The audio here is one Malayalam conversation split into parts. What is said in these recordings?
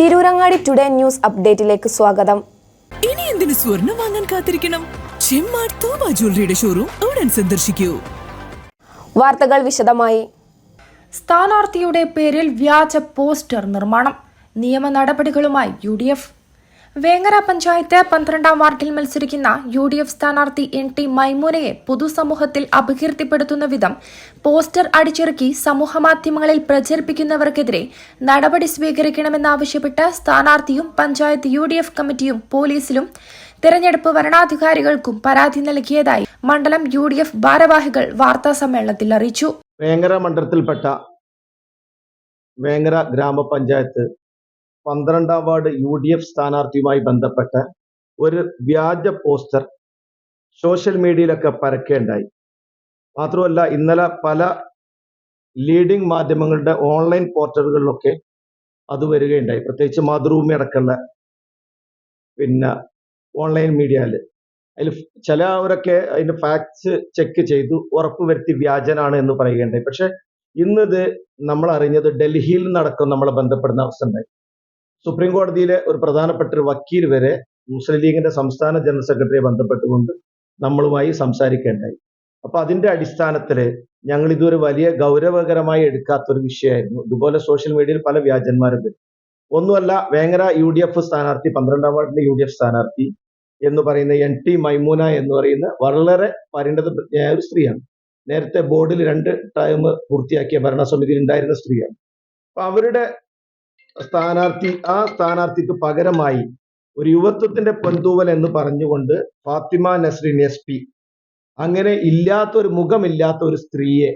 തിരൂരങ്ങാടി ടുഡേ ന്യൂസ് അപ്ഡേറ്റിലേക്ക് സ്വാഗതം. ഇനി എന്തിനു സ്വർണം വാങ്ങാൻ കാത്തിരിക്കണം? ചെമ്മാർ തോമ ജ്വല്ലറിയുടെ ഷോറൂം ഉടൻ സന്ദർശിക്കൂ. വാർത്തകൾ വിശദമായി. സ്ഥാനാർത്ഥിയുടെ പേരിൽ വ്യാജ പോസ്റ്റർ നിർമ്മാണം. നിയമ നടപടികളുമായി U D F Vengara panchayat പന്ത്രണ്ടാം വാർഡിൽ മത്സരിക്കുന്ന യു ഡി എഫ് സ്ഥാനാർത്ഥി എൻ ടി മൈമൂനയെ പൊതുസമൂഹത്തിൽ അപകീർത്തിപ്പെടുത്തുന്ന വിധം പോസ്റ്റർ അടിച്ചിറക്കി സമൂഹമാധ്യമങ്ങളിൽ പ്രചരിപ്പിക്കുന്നവർക്കെതിരെ നടപടി സ്വീകരിക്കണമെന്നാവശ്യപ്പെട്ട് സ്ഥാനാർത്ഥിയും പഞ്ചായത്ത് യു കമ്മിറ്റിയും പോലീസിലും തെരഞ്ഞെടുപ്പ് വരണാധികാരികൾക്കും പരാതി നൽകിയതായി മണ്ഡലം യു ഡി എഫ് ഭാരവാഹികൾ വാർത്താസമ്മേളനത്തിൽ അറിയിച്ചു. വേങ്ങര മണ്ഡലത്തിൽപ്പെട്ട വേങ്ങര ഗ്രാമപഞ്ചായത്ത് പന്ത്രണ്ടാം വാർഡ് യു ഡി എഫ് സ്ഥാനാർത്ഥിയുമായി ബന്ധപ്പെട്ട് ഒരു വ്യാജ പോസ്റ്റർ സോഷ്യൽ മീഡിയയിലൊക്കെ പരക്കേണ്ടായി. മാത്രമല്ല ഇന്നലെ പല ലീഡിംഗ് മാധ്യമങ്ങളുടെ ഓൺലൈൻ പോർട്ടലുകളിലൊക്കെ അത് വരികയുണ്ടായി. പ്രത്യേകിച്ച് മാതൃഭൂമി അടക്കമുള്ള പിന്നെ ഓൺലൈൻ മീഡിയയിൽ. അതിൽ ചിലവരൊക്കെ അതിന്റെ ഫാക്ട്സ് ചെക്ക് ചെയ്തു ഉറപ്പുവരുത്തി വ്യാജനാണ് എന്ന് പറയുകയുണ്ടായി. പക്ഷെ ഇന്നിത് നമ്മൾ അറിഞ്ഞത് ഡൽഹിയിൽ നടക്കും നമ്മളെ ബന്ധപ്പെടുന്ന അവസ്ഥ ഉണ്ടായി. സുപ്രീം കോടതിയിലെ ഒരു പ്രധാനപ്പെട്ട ഒരു വക്കീൽ വരെ മുസ്ലിം ലീഗിന്റെ സംസ്ഥാന ജനറൽ സെക്രട്ടറിയെ ബന്ധപ്പെട്ടുകൊണ്ട് നമ്മളുമായി സംസാരിക്കേണ്ടായി. അപ്പൊ അതിന്റെ അടിസ്ഥാനത്തിൽ ഞങ്ങൾ ഇതൊരു വലിയ ഗൗരവകരമായി എടുക്കാത്ത ഒരു വിഷയമായിരുന്നു. ഇതുപോലെ സോഷ്യൽ മീഡിയയിൽ പല വ്യാജന്മാരും വരും. ഒന്നുമല്ല വേങ്ങര യു ഡി എഫ് സ്ഥാനാർത്ഥി പന്ത്രണ്ടാം വാർഡിലെ യു ഡി എഫ് സ്ഥാനാർത്ഥി എന്ന് പറയുന്ന എൻ ടി മൈമൂന എന്ന് പറയുന്ന വളരെ പരിണതപ്രജ്ഞയായ ഒരു സ്ത്രീയാണ്. നേരത്തെ ബോർഡിൽ രണ്ട് ടൈം പൂർത്തിയാക്കിയ ഭരണസമിതിയിൽ ഉണ്ടായിരുന്ന സ്ത്രീയാണ്. അപ്പൊ അവരുടെ സ്ഥാനാർത്ഥി ആ സ്ഥാനാർത്ഥിക്ക് പകരമായി ഒരു യുവത്വത്തിന്റെ പൊന്തൂവൽ എന്ന് പറഞ്ഞുകൊണ്ട് ഫാത്തിമ നസ്രിൻ എസ് പി. അങ്ങനെ ഇല്ലാത്ത ഒരു മുഖമില്ലാത്ത ഒരു സ്ത്രീയെ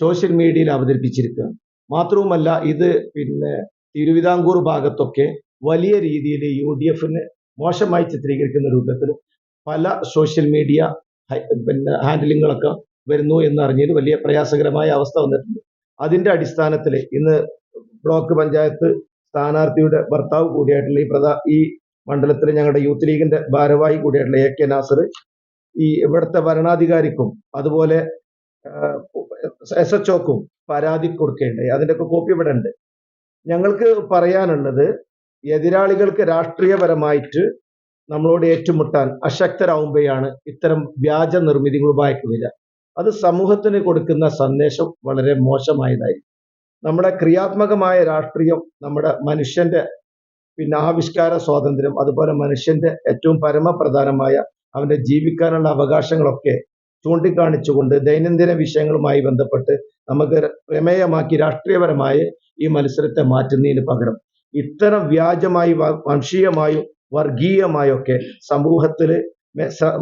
സോഷ്യൽ മീഡിയയിൽ അവതരിപ്പിച്ചിരിക്കുക. മാത്രവുമല്ല ഇത് പിന്നെ തിരുവിതാംകൂർ ഭാഗത്തൊക്കെ വലിയ രീതിയിൽ യു ഡി എഫിന് മോശമായി ചിത്രീകരിക്കുന്ന രൂപത്തിൽ പല സോഷ്യൽ മീഡിയ പിന്നെ ഹാൻഡിലിങ്ങുകളൊക്കെ വരുന്നു എന്നറിഞ്ഞതിൽ വലിയ പ്രയാസകരമായ അവസ്ഥ വന്നിട്ടുണ്ട്. അതിന്റെ അടിസ്ഥാനത്തിൽ ഇന്ന് ബ്ലോക്ക് പഞ്ചായത്ത് സ്ഥാനാർത്ഥിയുടെ ഭർത്താവ് കൂടിയായിട്ടുള്ള ഈ പ്രധാ ഈ മണ്ഡലത്തിൽ ഞങ്ങളുടെ യൂത്ത് ലീഗിന്റെ ഭാരവാഹി കൂടിയായിട്ടുള്ള എ കെ നാസർ ഈ ഇവിടുത്തെ ഭരണാധികാരിക്കും അതുപോലെ എസ് എച്ച് ഒക്കും പരാതി കൊടുക്കുകയുണ്ടായി അതിന്റെയൊക്കെ കോപ്പി ഇവിടെ ഉണ്ട്. ഞങ്ങൾക്ക് പറയാനുള്ളത് എതിരാളികൾക്ക് രാഷ്ട്രീയപരമായിട്ട് നമ്മളോട് ഏറ്റുമുട്ടാൻ അശക്തരാകുമ്പോഴാണ് ഇത്തരം വ്യാജ നിർമ്മിതികൾ ഉപായിക്കുന്നില്ല. അത് സമൂഹത്തിന് കൊടുക്കുന്ന സന്ദേശം വളരെ മോശമായതായിരിക്കും. നമ്മുടെ ക്രിയാത്മകമായ രാഷ്ട്രീയം നമ്മുടെ മനുഷ്യന്റെ പിന്നെ ആവിഷ്കാര സ്വാതന്ത്ര്യം അതുപോലെ മനുഷ്യന്റെ ഏറ്റവും പരമപ്രധാനമായ അവന്റെ ജീവിക്കാനുള്ള അവകാശങ്ങളൊക്കെ ചൂണ്ടിക്കാണിച്ചുകൊണ്ട് ദൈനംദിന വിഷയങ്ങളുമായി ബന്ധപ്പെട്ട് നമുക്ക് പ്രമേയമാക്കി രാഷ്ട്രീയപരമായ ഈ മത്സരത്തെ മാറ്റുന്നതിന് പകരം ഇത്തരം വ്യാജമായി വംശീയമായും വർഗീയമായൊക്കെ സമൂഹത്തിൽ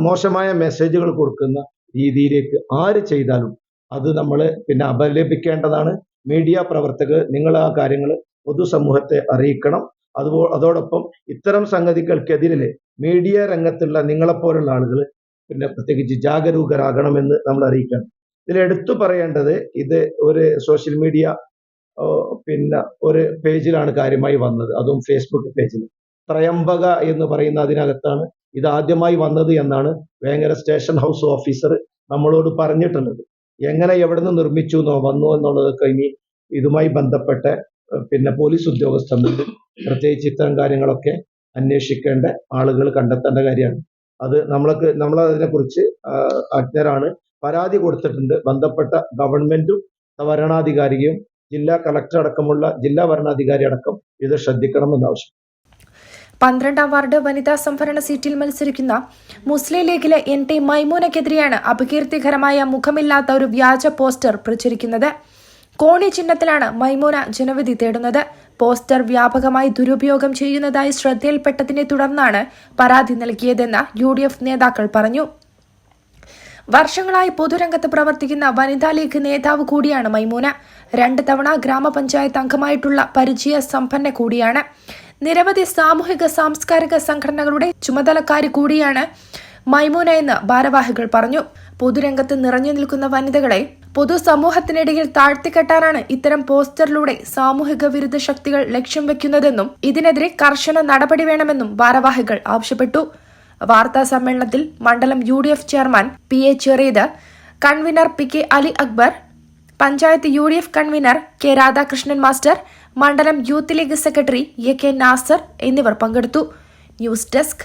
മോശമായ മെസ്സേജുകൾ കൊടുക്കുന്ന രീതിയിലേക്ക് ആര് ചെയ്താലും അത് നമ്മൾ പിന്നെ അപലപിക്കേണ്ടതാണ്. മീഡിയ പ്രവർത്തകർ നിങ്ങൾ ആ കാര്യങ്ങൾ പൊതുസമൂഹത്തെ അറിയിക്കണം. അതുപോ അതോടൊപ്പം ഇത്തരം സംഗതികൾക്കെതിരെ മീഡിയ രംഗത്തുള്ള നിങ്ങളെപ്പോലുള്ള ആളുകൾ പിന്നെ പ്രത്യേകിച്ച് ജാഗരൂകരാകണമെന്ന് നമ്മൾ അറിയിക്കണം. ഇതിൽ എടുത്തു പറയേണ്ടത് ഇത് ഒരു സോഷ്യൽ മീഡിയ പിന്നെ ഒരു പേജിലാണ് കാര്യമായി വന്നത്. അതും ഫേസ്ബുക്ക് പേജിൽ. ത്രയംബക എന്ന് പറയുന്ന അതിനകത്താണ് ഇത് ആദ്യമായി വന്നത് എന്നാണ് വേങ്ങര സ്റ്റേഷൻ ഹൗസ് ഓഫീസർ നമ്മളോട് പറഞ്ഞിട്ടുള്ളത്. എങ്ങനെ എവിടെ നിന്ന് നിർമ്മിച്ചു എന്നോ വന്നു എന്നുള്ളതൊക്കെ ഇനി ഇതുമായി ബന്ധപ്പെട്ട് പിന്നെ പോലീസ് ഉദ്യോഗസ്ഥർ പ്രത്യേകിച്ച് ഇത്തരം കാര്യങ്ങളൊക്കെ അന്വേഷിക്കേണ്ട ആളുകൾ കണ്ടെത്തേണ്ട കാര്യമാണ്. അത് നമ്മൾക്ക് നമ്മൾ അതിനെക്കുറിച്ച് അജ്ഞരാണ് പരാതി കൊടുത്തിട്ടുണ്ട്. ബന്ധപ്പെട്ട ഗവൺമെന്റും ഭരണാധികാരിയും ജില്ലാ കളക്ടർ അടക്കമുള്ള ജില്ലാ ഭരണാധികാരി അടക്കം ഇത് ശ്രദ്ധിക്കണമെന്ന് ആവശ്യം പന്ത്രണ്ടാം വാർഡ് വനിതാ സംവരണ സീറ്റിൽ മത്സരിക്കുന്ന മുസ്ലിം ലീഗിലെ എൻ ടി മൈമൂനക്കെതിരെയാണ് അപകീർത്തികരമായ മുഖമില്ലാത്ത ഒരു വ്യാജ പോസ്റ്റർ പ്രചരിക്കുന്നത്. കോണി ചിഹ്നത്തിലാണ് മൈമൂന ജനവിധി തേടുന്നത്. പോസ്റ്റർ വ്യാപകമായി ദുരുപയോഗം ചെയ്യുന്നതായി ശ്രദ്ധയിൽപ്പെട്ടതിനെ തുടർന്നാണ് പരാതി നൽകിയതെന്ന് യു നേതാക്കൾ പറഞ്ഞു. വർഷങ്ങളായി പൊതുരംഗത്ത് പ്രവർത്തിക്കുന്ന വനിതാ ലീഗ് നേതാവ് കൂടിയാണ് മൈമൂന. രണ്ട് തവണ ഗ്രാമപഞ്ചായത്ത് അംഗമായിട്ടുള്ള പരിചയ സമ്പന്ന കൂടിയാണ്. നിരവധി സാമൂഹിക സാംസ്കാരിക സംഘടനകളുടെ ചുമതലക്കാരി കൂടിയാണ് മൈമൂന എന്ന് ഭാരവാഹികൾ പറഞ്ഞു. പൊതുരംഗത്ത് നിറഞ്ഞു നിൽക്കുന്ന വനിതകളെ പൊതുസമൂഹത്തിനിടയിൽ താഴ്ത്തിക്കെട്ടാനാണ് ഇത്തരം പോസ്റ്ററിലൂടെ സാമൂഹിക വിരുദ്ധ ശക്തികൾ ലക്ഷ്യം വെക്കുന്നതെന്നും ഇതിനെതിരെ കർശന നടപടി വേണമെന്നും ഭാരവാഹികൾ ആവശ്യപ്പെട്ടു. വാർത്താ സമ്മേളനത്തിൽ മണ്ഡലം U chairman P A Cheriyath convener P K Ali Akbar panchayat U convener K Radhakrishnan master മണ്ഡലം youth league secretary A K Nasar എന്നിവർ പങ്കെടുത്തു. News desk